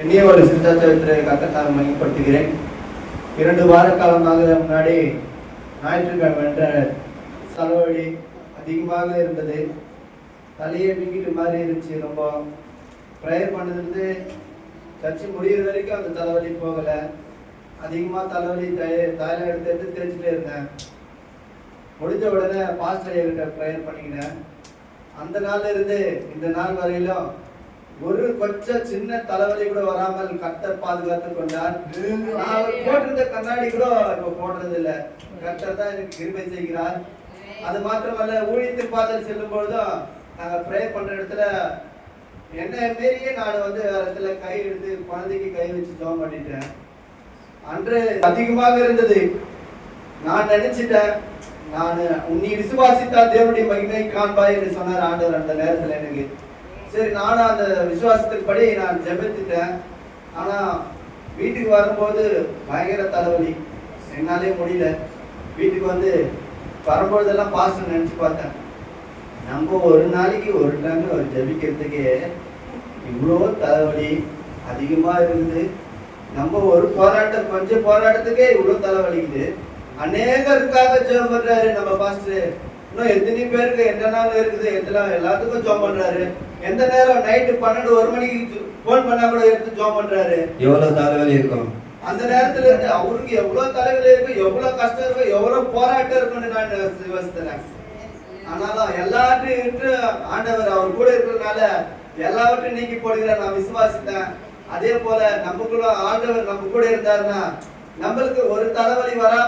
என்னைய ஒரு சித்தாச்சரித்திரை கத்தத்தாக மையப்படுத்துகிறேன். இரண்டு வார காலமாக முன்னாடி ஞாயிற்றுக்கிழமை என்ற தலைவலி அதிகமாக இருந்தது. தலையை வீங்கிட்டு மாதிரி இருந்துச்சு. ரொம்ப ப்ரேயர் பண்ணதுலேருந்து சர்ச்சு முடியிற வரைக்கும் அந்த தலைவலி போகலை. அதிகமாக தலைவலி தய தலையில் எடுத்து எடுத்து தேய்ச்சிட்டே இருந்தேன். முடிஞ்ச உடனே பாஸ்டர் கிட்ட ப்ரேயர் பண்ணிக்கினேன் அந்த நாள்ல இருந்து இந்த நாள் வரையிலும் ஒரு கொஞ்சம் சின்ன தலைவலி கூட வராமல் கர்த்தர் பாதுகாத்து கொண்டார். அவர் போட்டிருந்த கண்ணாடி கூட இப்ப போடுறது இல்ல கர்த்தர் தான் எனக்கு கிருபை செய்கிறார். அது மாத்திரமல்ல ஊழியத்தின் பாதையில் செல்லும் பொழுதும் நாங்க ப்ரே பண்ற இடத்துல என்ன மீறியே நான் வந்து இடத்துல கை எடுத்து குழந்தைக்கு கை வச்சு ஜோம் பண்ணிட்டேன். அன்று அதிகமாக இருந்தது. நான் நினைச்சிட்டேன். நான் நீ விசுவாசித்தால் தேவனுடைய மகிமை காண்பாய் என்று சொன்னார் ஆண்டவர் அந்த நேரத்துல எனக்கு. சரி நானும் அந்த விசுவாசத்தின்படி நான் ஜெபித்துட்டேன். ஆனால் வீட்டுக்கு வரும்போது பயங்கர தலைவலி. என்னாலே முடியல. வீட்டுக்கு வந்து வரும்பொழுதெல்லாம் பாஸ்டர் நினச்சி பார்த்தேன். நம்ம ஒரு நாளைக்கு ஒரு டைம் ஒரு ஜெபிக்கிறதுக்கே இவ்வளோ தலைவலி அதிகமாக இருக்குது. நம்ம ஒரு போராட்டம் கொஞ்சம் போராட்டத்துக்கே இவ்வளோ தலைவலிக்குது. அநேகருக்காக ஜெபம் பண்ணுறாரு நம்ம பாஸ்டர் இன்னும் எத்தனை பேருக்கு எந்த நாள் இருக்குது எத்தனை எல்லாத்துக்கும் ஜெபம் பண்றாரு. எந்த நேரம் நைட்டு பன்னெண்டு ஒரு மணிக்கு ஃபோன் பண்ணா கூட எடுத்து ஜெபம் பண்றாரு. எவ்வளவு தலைவலி இருக்கும்? அந்த நேரத்துல இருந்து அவருக்கு எவ்வளவு தலைவலி இருக்கும் எவ்வளவு கஷ்டம் இருக்கும் எவ்வளவு போராட்டம் இருக்கும்னு நான் யோசித்தேன் ஆனாலும் எல்லாத்தையும் ஆண்டவர் அவர் கூட இருக்கிறதுனால எல்லாவற்றையும் நீக்கி போடுகிறார் நான் விசுவாசித்தேன். அதே போல நமக்குள்ள ஆண்டவர் நம்ம கூட இருந்தாருன்னா நம்மளுக்கு ஒரு தலைவலி வராம எல்லாருக்கும்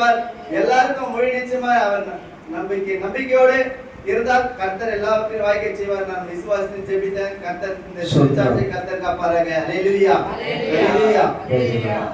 சுகத்தை கொடுப்பார் எல்லாருக்கும் மொழி நிச்சயமா அவர் நம்பிக்கை நம்பிக்கையோடு இருந்தால் கர்த்தர் எல்லாவற்றையும் வாய்க்க செய்வார் நான் விசுவாசத்தை ஜெபித்தேன் கர்த்தர் இந்த ஸ்தோத்திரம். கர்த்தர் காப்பாராங்க அல்லேலூயா அல்லேலூயா Praise the Lord.